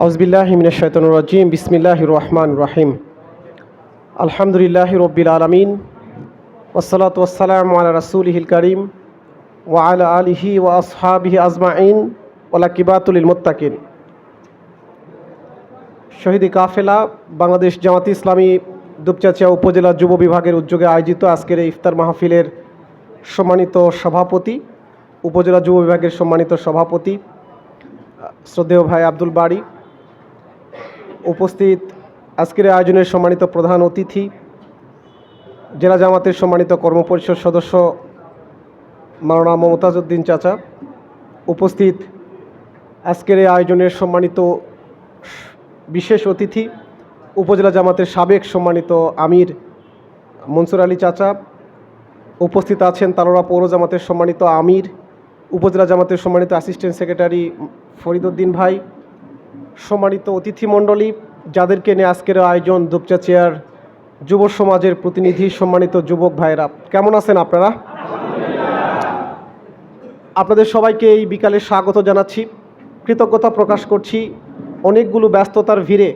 আউজবিল্লাহ মিনাশাইতানুর রাজিম বিসমিল্লাহ রহমান রাহিম। আলহামদুলিল্লাহ রব্বিল আলমিন ওসলাত ওসালাম আলা রাসুলহিল করিম ও আলা আলিহি ও আসহাবিহি আজমাইন ওলা কিবাতুল মোত্তাকিন। শহীদি কাফেলা, বাংলাদেশ জামাত ইসলামী, দুপচাচিয়া উপজেলা যুব বিভাগের উদ্যোগে আয়োজিত আজকের এই ইফতার মাহফিলের সম্মানিত সভাপতি, উপজেলা যুব বিভাগের সম্মানিত সভাপতি শ্রদ্ধেয় ভাই আব্দুল বাড়ি উপস্থিত আজকের আয়োজনের সম্মানিত প্রধান অতিথি, জেলা জামাতের সম্মানিত কর্মপরিষদ সদস্য মাওলানা মমতাজউদ্দিন চাচা, উপস্থিত আজকের এই আয়োজনের সম্মানিত বিশেষ অতিথি, উপজেলা জামাতের সাবেক সম্মানিত আমির মনসুর আলী চাচা, উপস্থিত আছেন তালোড়া পৌর জামাতের সম্মানিত আমির, উপজেলা জামাতের সম্মানিত অ্যাসিস্ট্যান্ট সেক্রেটারি ফরিদুদ্দিন ভাই সম্মানিত অতিথিমণ্ডলী, যাদেরকে নিয়ে আজকের আয়োজন দুপচাচিয়ার যুব সমাজের প্রতিনিধি সম্মানিত যুবক ভাইরা কেমন আছেন আপনারা? আপনাদের সবাইকে এই বিকালে স্বাগত জানাচ্ছি। কৃতজ্ঞতা প্রকাশ করছি। অনেকগুলো ব্যস্ততার ভিড়ে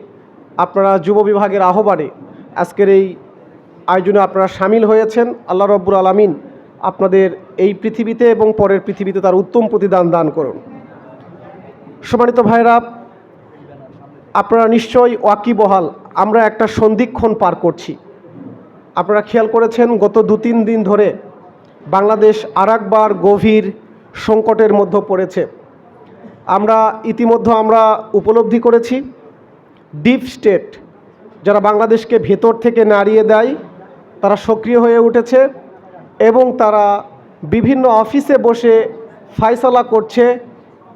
আপনারা যুব বিভাগের আহ্বানে আজকের এই আয়োজনে আপনারা সামিল হয়েছেন। আল্লাহ রব্বুর আলমিন আপনাদের এই পৃথিবীতে এবং পরের পৃথিবীতে তার উত্তম প্রতিদান দান করুন। সম্মানিত ভাইরা আপনারা নিশ্চয়ই ওয়াকিবহাল। আমরা একটা সন্ধিক্ষণ পার করছি। আপনারা খেয়াল করেছেন, গত দু তিন দিন ধরে বাংলাদেশ আর একবার গভীর সংকটের মধ্যে পড়েছে। আমরা ইতিমধ্যে আমরা উপলব্ধি করেছি, ডিপ স্টেট যারা বাংলাদেশকে ভেতর থেকে নাড়িয়ে দেয়, তারা সক্রিয় হয়ে উঠেছে এবং তারা বিভিন্ন অফিসে বসে ফায়সালা করছে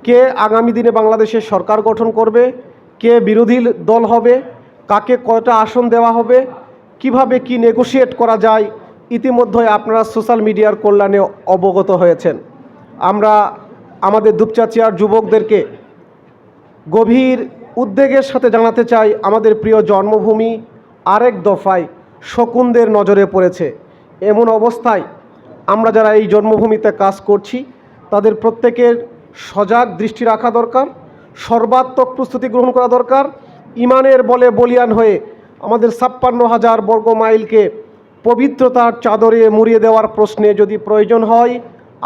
কে আগামী দিনে বাংলাদেশের সরকার গঠন করবে কে বিরোধী দল হবে, কাকে কয়টা আসন দেওয়া হবে, কীভাবে কি নেগোশিয়েট করা যায়, ইতিমধ্যে আপনারা সোশ্যাল মিডিয়ার কল্যাণে অবগত হয়েছেন। আমরা আমাদের দুপচাচিয়ার যুবকদেরকে গভীর উদ্বেগের সাথে জানাতে চাই, আমাদের প্রিয় জন্মভূমি আরেক দফায় শকুনদের নজরে পড়েছে। এমন অবস্থায় আমরা যারা এই জন্মভূমিতে কাজ করছি, তাদের প্রত্যেকের সজাগ দৃষ্টি রাখা দরকার। সর্বাত্মক প্রস্তুতি গ্রহণ করা দরকার। ইমানের বলে বলিয়ান হয়ে আমাদের ছাপ্পান্ন হাজার বর্গ মাইলকে পবিত্রতার চাদরে মুড়িয়ে দেওয়ার প্রশ্নে যদি প্রয়োজন হয়,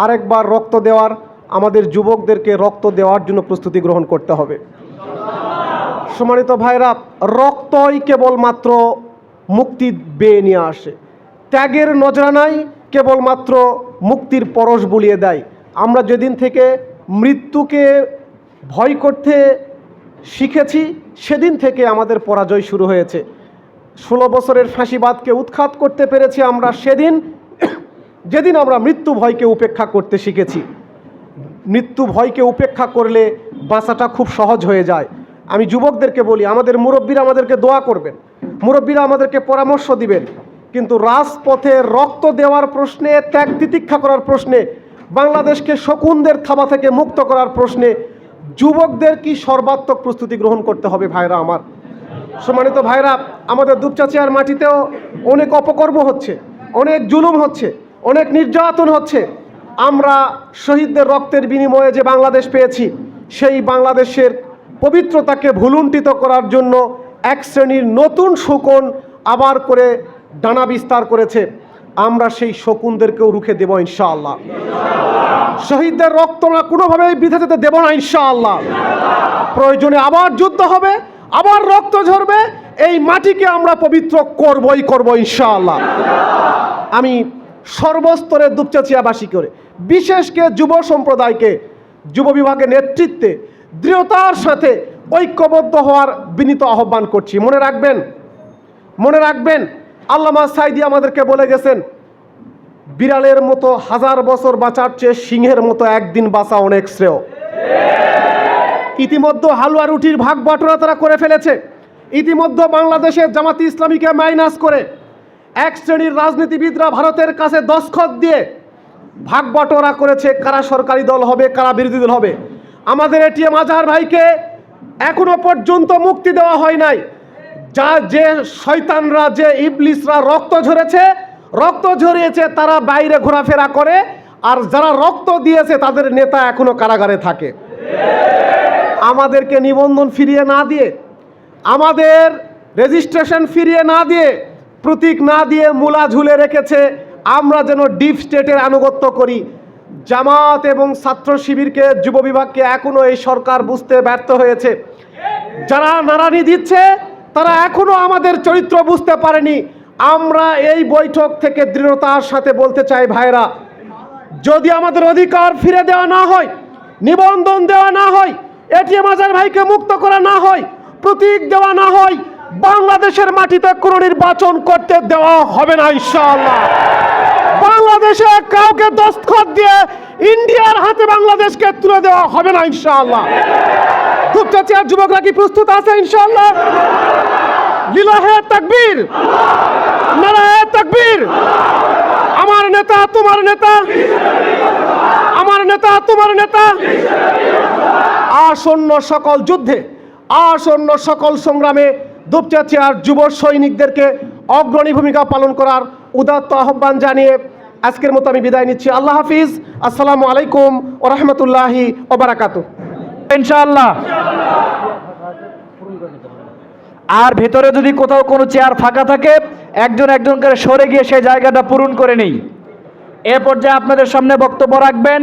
আরেকবার রক্ত দেওয়ার, আমাদের যুবকদেরকে রক্ত দেওয়ার জন্য প্রস্তুতি গ্রহণ করতে হবে। সম্মানিত ভাইরা, রক্তই কেবলমাত্র মুক্তি বেয়ে নিয়ে আসে। ত্যাগের নজরানাই কেবলমাত্র মুক্তির পরশ বুলিয়ে দেয়। আমরা যেদিন থেকে মৃত্যুকে ভয় করতে শিখেছি, সেদিন থেকে আমাদের পরাজয় শুরু হয়েছে। ষোলো বছরের ফাঁসিবাদকে উৎখাত করতে পেরেছি আমরা সেদিন। যেদিন আমরা মৃত্যু ভয়কে উপেক্ষা করতে শিখেছি। মৃত্যু ভয়কে উপেক্ষা করলে বাঁচাটা খুব সহজ হয়ে যায়। আমি যুবকদেরকে বলি, আমাদের মুরব্বীরা আমাদেরকে দোয়া করবেন। মুরব্বীরা আমাদেরকে পরামর্শ দিবেন। কিন্তু রাজপথে রক্ত দেওয়ার প্রশ্নে ত্যাগ তিতিক্ষা করার প্রশ্নে, বাংলাদেশকে শকুনদের থাবা থেকে মুক্ত করার প্রশ্নে যুবকদের কি সর্বাত্মক প্রস্তুতি গ্রহণ করতে হবে ভাইরা আমার? সম্মানিত ভাইরা, আমাদের দুপচাচিয়ার মাটিতেও অনেক অপকর্ম হচ্ছে, অনেক জুলুম হচ্ছে, অনেক নির্যাতন হচ্ছে। আমরা শহীদদের রক্তের বিনিময়ে যে বাংলাদেশ পেয়েছি, সেই বাংলাদেশের পবিত্রতাকে ভুলুণ্ঠিত করার জন্য এক শ্রেণির নতুন শকুন আবার করে ডানা বিস্তার করেছে। আমরা সেই শকুনদেরকেও রুখে দেব ইনশাআল্লাহ। শহীদদের রক্ত আমরা কোনোভাবেই বৃথা যেতে দেব না ইনশাআল্লাহ। প্রয়োজনে আবার যুদ্ধ হবে, আবার রক্ত ঝরবে, এই মাটিকে আমরা পবিত্র করবই করব ইনশাআল্লাহ। আমি সর্বস্তরের দুপচাচিয়াবাসী করে বিশেষকে যুব সম্প্রদায়কে, যুব বিভাগের নেতৃত্বে দৃঢ়তার সাথে ঐক্যবদ্ধ হওয়ার বিনীত আহ্বান করছি। মনে রাখবেন মনে রাখবেন আল্লামা সাইদি আমাদেরকে বলে গেছেন, বিড়ালের মতো হাজার বছর বাঁচার চেয়ে সিংহের মতো একদিন বাঁচা অনেক শ্রেয়। ইতিমধ্যে হালুয়া রুটির ভাগ বাটোরা তারা করে ফেলেছে। ইতিমধ্যে বাংলাদেশের জামাতি ইসলামীকে মাইনাস করে এক শ্রেণির রাজনীতিবিদরা ভারতের কাছে দস্খত দিয়ে ভাগ বাটোয়ারা করেছে, কারা সরকারি দল হবে, কারা বিরোধী দল হবে। আমাদের এটিএম আজহার ভাইকে এখনও পর্যন্ত মুক্তি দেওয়া হয় নাই। যা যে শয়তানরা, যে ইবলিসরা রক্ত ঝরেছে, রক্ত ঝরিয়েছে, তারা বাইরে ঘোরাফেরা করে, আর যারা রক্ত দিয়েছে, তাদের নেতা এখনও কারাগারে থাকে। আমাদেরকে নিবন্ধন ফিরিয়ে না দিয়ে, আমাদের রেজিস্ট্রেশন ফিরিয়ে না দিয়ে, প্রতীক না দিয়ে মূলা ঝুলে রেখেছে, আমরা যেন ডিপ স্টেটের আনুগত্য করি। জামাত এবং ছাত্র শিবিরকে, যুব বিভাগকে এখনও এই সরকার বুঝতে ব্যর্থ হয়েছে। যারা নারানি দিচ্ছে তারা এখনও আমাদের চরিত্র বুঝতে পারেনি। আমরা এই বৈঠক থেকে দৃঢ়তার সাথে বলতে চাই ভাইরা, যদি আমাদের অধিকার ফিরে দেওয়া না হয়, নিবন্ধন দেওয়া না হয়, এটিএম আজার ভাইকে মুক্ত করা না হয়, প্রতীক দেওয়া না হয়, বাংলাদেশের মাটিতে কোনো নির্বাচন করতে দেওয়া হবে না ইনশাআল্লাহ। বাংলাদেশে কাউকে দস্তখত দিয়ে ইন্ডিয়ার হাতে বাংলাদেশকে তুলে দেওয়া হবে না ইনশাআল্লাহ। চেয়ার যুবকরা কি প্রস্তুত আছে, ইনশাআল্লাহ? লিলাহে তাকবীর। নারায়ে তাকবীর। আমার নেতা, তোমার নেতা। আমার নেতা, তোমার নেতা। আসন্ন সকল যুদ্ধে, আসন্ন সকল সংগ্রামে দুপচাচিয়ার যুব সৈনিকদেরকে অগ্রণী ভূমিকা পালন করার উদাত্ত আহ্বান জানিয়ে আজকের মতো আমি বিদায় নিচ্ছি। আল্লাহ হাফিজ। আসসালামু আলাইকুম ও রহমতুল্লাহি ওবরাকাতু ইনশাআল্লাহ। আর ভেতরে যদি কোথাও কোনো চেয়ার ফাঁকা থাকে, একজন একজন করে সরে গিয়ে সেই জায়গাটা পূরণ করে নেই। এ পর্যায়ে আপনাদের সামনে বক্তব্য রাখবেন।